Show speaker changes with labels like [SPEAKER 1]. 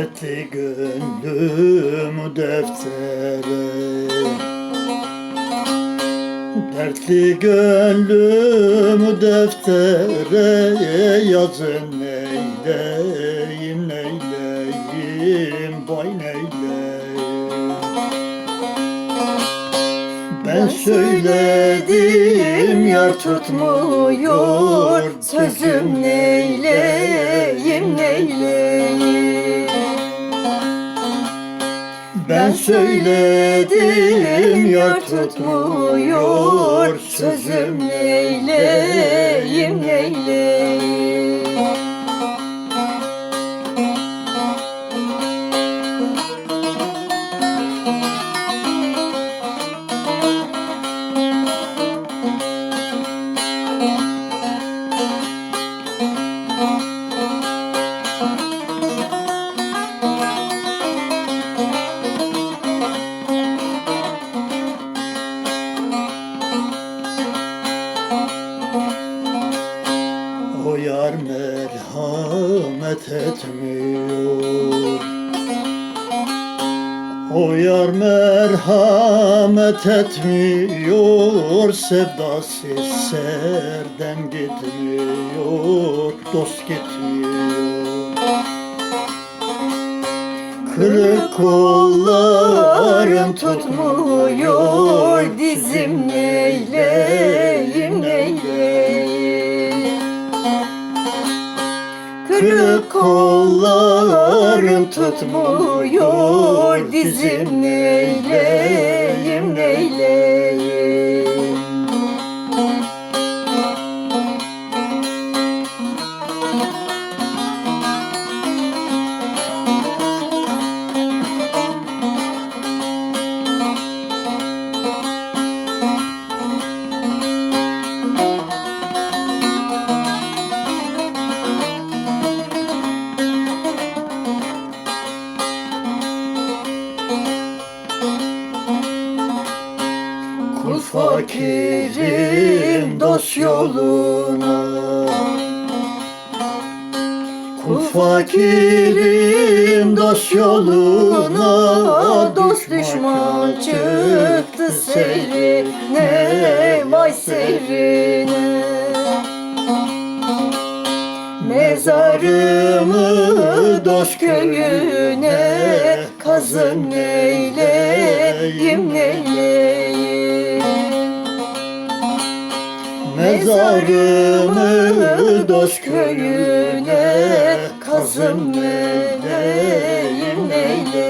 [SPEAKER 1] Dertli gönlüm deftere Dertli gönlüm deftere Yazın neyleyim neyleyim Vay neyleyim. Ben söyledim yar tutmuyor Sözüm neyleyim söyledim yar tutmuyor Sözüm neyleyim? neyleyim merhamet etmiyor. O yar merhamet etmiyor Sevdası serden gitmiyor Dost gitmiyor. Kırık kollarım tutmuyor Dizim neyleyim neyleyim Kırık kollarım tutmuyor Dizim neyleyim neyleyim fakirim dost yoluna. Kul fakirim dost yoluna Dost düşman çıktı seyrine Vay seyrine Mezarımı dost köyüne Kazın neyleyim neyleyim Mezarımı dost köyüne Kazın neyleyim neyleyim